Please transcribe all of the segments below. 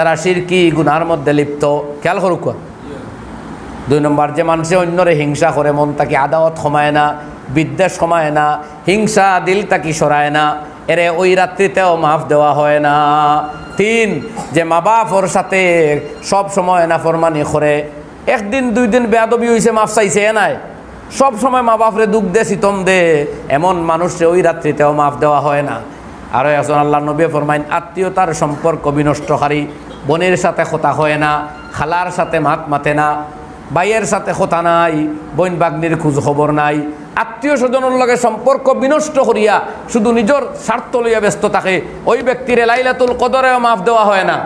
যারা শিরকি গুনার মধ্যে লিপ্ত, খেয়াল করুক দুই নম্বর, যে মানুষে অন্যরে হিংসা করে, মন তাকে আদাওয়াত সমায় না, বিদ্বেষ সমায় না, হিংসা দিল তাকে সরায় না, এরে ওই রাত্রিতেও মাফ দেওয়া হয় না। তিন, যে মা বাপর সাথে সব সময় না ফরমানি করে, একদিন, দুই দিন বেয়াদবি হয়েছে মাফ চাইছে নাই। সব সময় মা বাপরে দুঃখ দে সিতম দে, এমন মানুষে ওই রাত্রিতেও মাফ দেওয়া হয় না। আরও একজন আল্লাহ নবী ফরমাইন, আত্মীয়তার সম্পর্ক বিনষ্টকারী বোনের সাথে কথা হয় না, খালার সাথে মাত মাতে না ভাইয়ের সাথে কথা নাই, বইন বাগ্নির খোঁজ খবর নাই। আত্মীয় স্বজনের লগে সম্পর্ক বিনষ্ট করিয়া শুধু নিজের স্বার্থ লইয়া ব্যস্ত থাকে। ওই ব্যক্তির লাইলাতুল কদরেও মাফ দেওয়া হয় না।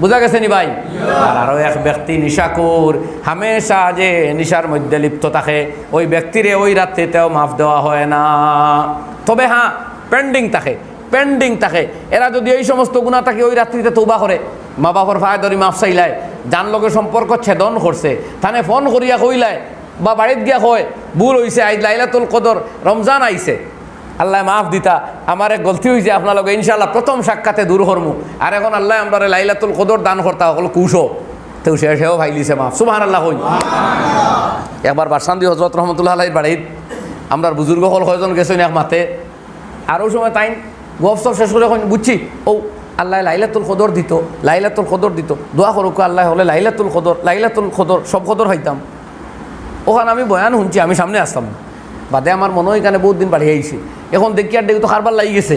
বুঝা গেছে নি ভাই? আর আরও এক ব্যক্তি নিশাকুর, হামেশা যে নিশার মধ্যে লিপ্ত থাকে, ওই ব্যক্তিরে ওই রাত্রিতেও মাফ দেওয়া হয় না। তবে হ্যাঁ পেন্ডিং থাকে পেন্ডিং থাকে। এরা যদি এই সমস্ত গুণা থাকে, ওই রাত্রিতে তৌবা করে। মা বাবার ভাই ধরি মাফ চাইলায় যান লগে সম্পর্ক ছেদন করছে থানে ফোন করিয়া কইলায় বা বাড়িত গিয়া কয়, ভুল হইছে আজ লাইলাতুল কদর রমজান আইছে আল্লাহ মাফ দিতা আমার এক গলতি হয়েছে আপনার ইনশাল্লাহ প্রথম সাক্ষাতে দূর হরমু আর এখন আল্লাহ আমরা লাইলাতুল কদর দান করতা হল কুশো। তেও সে সেও ভাইলিছে মাফ। সুবাহান আল্লাহ হই একবার বারসান্দি হজরত রহমতুল্লাহ আলাই বাড়িত আমরা বুজুর্গ হল কয়জন গেছেন এক মাতে। আরও সময় তাই গপ সব শেষ করে এখন বুঝছি ও আল্লাহ লাইলাতুল কদর দিত, লাইলাতুল কদর দিত। দোয়া করুক আল্লাহ হলে লাইলাতুল কদর লাইলাতুল কদর, সব কদর হইতাম। ওখানে আমি বয়ান শুনছি, আমি সামনে আসতাম বাদে আমার মনে হয় বহুত দিন বাড়িয়ে আইছি। এখন দেখি আর দেখি তো খারবার লাগি গেছে।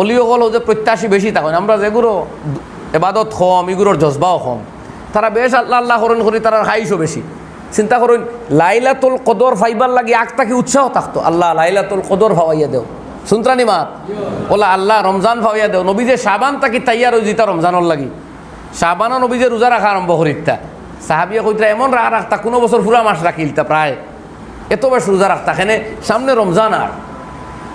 অলিও কল যে প্রত্যাশী বেশি তখন, আমরা যেগুলো এবাদত কম এগুলোর জজবাও কম তারা বেশ আল্লাহ আল্লাহ করেন করি, তারা খাইছো বেশি। চিন্তা করুন, লাইলাতুল কদর ফাইবার লাগি আগ তাকে উৎসাহ থাকতো। আল্লাহ লাইলাতুল কদর ভাবাইয়া দেও। শুনত্রানি মাত? ওলা আল্লাহ, রমজান ভাবাইয়া দেও। নবী যে সাবান তাকে তাইয়ার হয়ে জিতা রমজানের লাগি। সাবানও নবী যে রোজা রাখা আরম্ভ করিতা সাহাবিয়া কইতা এমন রাখা রাখতা কোনো বছর পুরা মাস রাখিলতা প্রায় এত বেশ রোজা রাখতা এখানে সামনে রমজান আর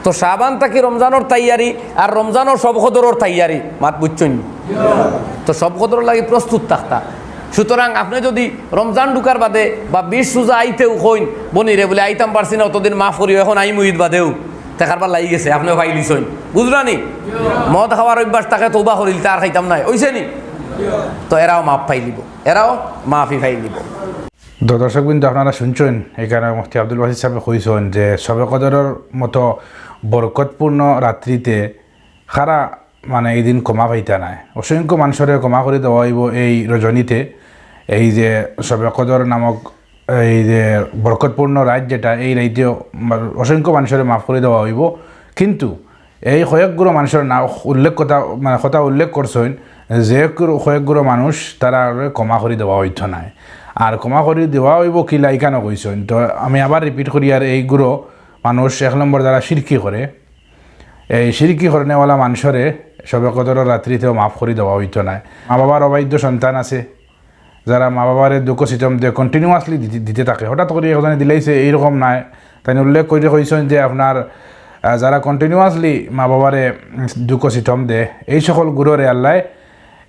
তো সাবান তাকি রমজানোর তাইয়ারি আর রমজানোর সব খদরের তাইয়ারি মাত বুঝছেন তো সব খদর লাগি প্রস্তুত থাকতা। সুতরাং আপনি যদি রমজান ঢুকার বাদে বা বিশ সুজা আইতেও কইন বনিরে বলে, আইতাম পারছি না, অতদিন মাফ করি এখন আই মুহিত বাদেও। দেখারবার লাগি গেছে, আপনিও পাইলিছইন বুঝলানি মদ খাওয়ার অভ্যাস তাকে তৌবা করিল, তার খাইতাম নাই। ওইছে নি? তো এরাও মাফ পাই লিব এরাও মাফি পাই লিব তো দর্শকবৃন্দ, আপনারা শুনছেন এখানে মুফতি আব্দুল বাসিদ সাহেব কইছেন যে, সবে কদরের মতো বরকতপূর্ণ রাত্রিতে খারা মানে এই দিন কমা পাইতা নাই। অসংখ্য মানুষের কমা করে দেওয়া হইব এই রজনীতে। এই যে সবে কদর নামক এই যে বরকতপূর্ণ রাত যেটা, এই রাইতেও অসংখ্য মানুষের মাফ করে দেওয়া হইব। কিন্তু এই কয়েকগুলো মানুষের না উল্লেখ কথা মানে কথা উল্লেখ করছেন, যে কয়েকগুলো মানুষ তারা কমা করে দেওয়া হইতো নাই। আর কমা করে দেওয়া হইব কি লাইকানো কইছেন? তো আমি আবার রিপিট করি, আর এইগুলো মানুষ এক নম্বর যারা সিরকি করে, এই সিরকি করনেওয়ালা মানুষরে সবে কদর রাত্রিতেও মাফ করে দেওয়া হইতো নাই। মা বাবার অবাধ্য সন্তান আছে। যারা মা বাবার দুঃখ সিটম দিয়ে কন্টিনিউয়াসলি দিতে থাকে। হঠাৎ করে একজনে দিলাইছে এইরকম নাই। তাই উল্লেখ করে কইছেন যে আপনার যারা কন্টিনিউয়াসলি মা বাবারে দুঃখ সিটম দে এই সকল গুরুরে আল্লাহ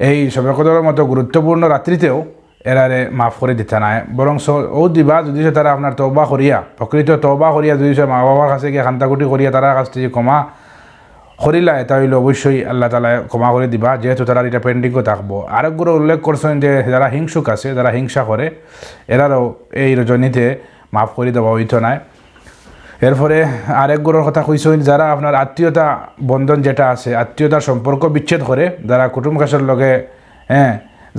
এই সবে কদরের মতো গুরুত্বপূর্ণ রাত্রিতেও এরারে মাফ করে দিতে নাই। বরং ও দিবা, যদি সে তারা আপনার তৌবা করিয়া প্রকৃত তৌবা করিয়া যদি সে মা বাবার কাছে গিয়ে খান্তাকুটি করিয়া তারা কাছ থেকে ক্ষমা করিলা এটা হইলে অবশ্যই আল্লাহ তালা ক্ষমা করে দিবা, যেহেতু তারা এটা পেন্ডিংও থাকব। আরেকগুলো উল্লেখ করছেন যে যারা হিংসুক আছে, যারা হিংসা করে, এরারও এই রজনীতে মাফ করে দেওয়া হইতো নাই এরপরে আরেকগুলোর কথা কইছেন যারা আপনার আত্মীয়তা বন্ধন যেটা আছে, আত্মীয়তার সম্পর্ক বিচ্ছেদ করে, যারা কুটুম কাছের লগে হ্যাঁ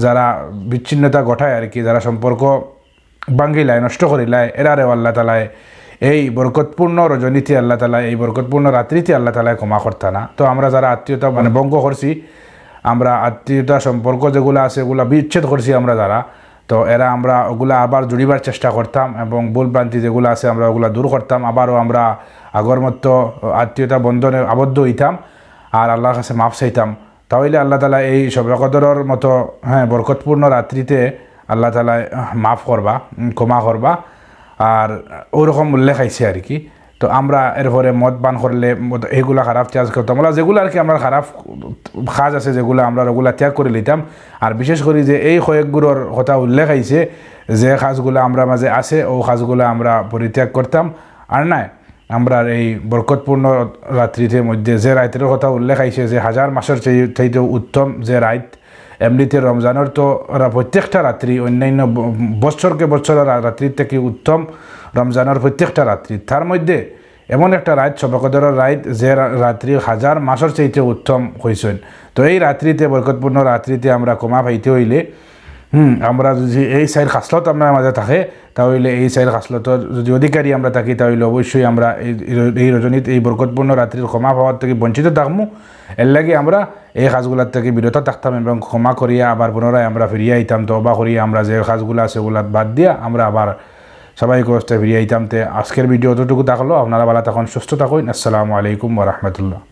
যারা বিচ্ছিন্নতা ঘটায় আর কি, যারা সম্পর্ক ভাঙ্গিলায়, নষ্ট করিলায়, এরারেও আল্লাহ তালায় এই বরকতপূর্ণ রজনীতে আল্লাহ তালা এই বরকতপূর্ণ রাত্রিতে আল্লাহ তালায় ক্ষমা করতা না। তো আমরা যারা আত্মীয়তা মানে ভঙ্গ করছি, আমরা আত্মীয়তা সম্পর্ক যেগুলো আছে ওগুলো বিচ্ছেদ করছি আমরা যারা, তো এরা আমরা ওগুলা আবার জুড়িবার চেষ্টা করতাম এবং ভুলভ্রান্তি যেগুলো আছে আমরা ওগুলা দূর করতাম। আবারও আমরা আগর মতো আত্মীয়তা বন্ধনে আবদ্ধ হইতাম আর আল্লাহর কাছে মাফ চাইতাম। তাহলে আল্লাহ তালা এই সবেকদরের মতো হ্যাঁ বরকতপূর্ণ রাত্রিতে আল্লাহ তালা মাফ করবা ক্ষমা করবা। আর ওরকম উল্লেখ আইছে আর কি। তো আমরা এরপরে মদ পান করলে এগুলা খারাপ চার্জ করতাম। আমরা যেগুলো আর কি আমরা খারাপ কাজ আছে, যেগুলো আমরা ওগুলা ত্যাগ করে নিতাম। আর বিশেষ করে যে এই কয়েকগুলোর কথা উল্লেখ আইছে যে কাজগুলো আমরা মাঝে আছে, ও কাজগুলো আমরা পরিত্যাগ করতাম। আর নাই, আমরা এই বরকতপূর্ণ রাত্রিতে মধ্যে যে রাইতের কথা উল্লেখ আইছে যে হাজার মাসের চাই- চাইতেও উত্তম যে রাইত এমনিতে রমজানের তো প্রত্যেকটা রাত্রি, অন্যান্য বছরকে বছর রাত্রির থেকে উত্তম রমজানের প্রত্যেকটা রাত্রি। তার মধ্যে এমন একটা রাত, সবকদরের রাত, যে রাত্রি হাজার মাসের চাইতে উত্তম হয়েছেন তো এই রাত্রিতে, বরকতপূর্ণ রাত্রিতে আমরা কমা পাইতে হইলে হুম, আমরা যদি এই সাইড খাসলত আপনার মাঝে থাকে, তাহলে এই সাইড খাসলতর যদি অধিকারী আমরা থাকি, তাহলে অবশ্যই আমরা এই রজনীত এই বরকতপূর্ণ রাত্রির ক্ষমা পাওয়ার থেকে বঞ্চিত থাকব এর লাগে আমরা এই কাজগুলার থেকে বিরত থাকতাম এবং ক্ষমা করিয়া আবার পুনরায় আমরা ফিরিয়ে আইতাম তো অবা করিয়া আমরা যে কাজগুলো আছে ওগুলা বাদ দিয়া, আমরা আবার সবাই অবস্থায় ফিরিয়ে আইতাম তে। আজকের ভিডিও অতটুকু থাকল, আপনারা ভালো তখন সুস্থ থাকুন। আসসালামু আলাইকুম ওরহমতুল্লাহ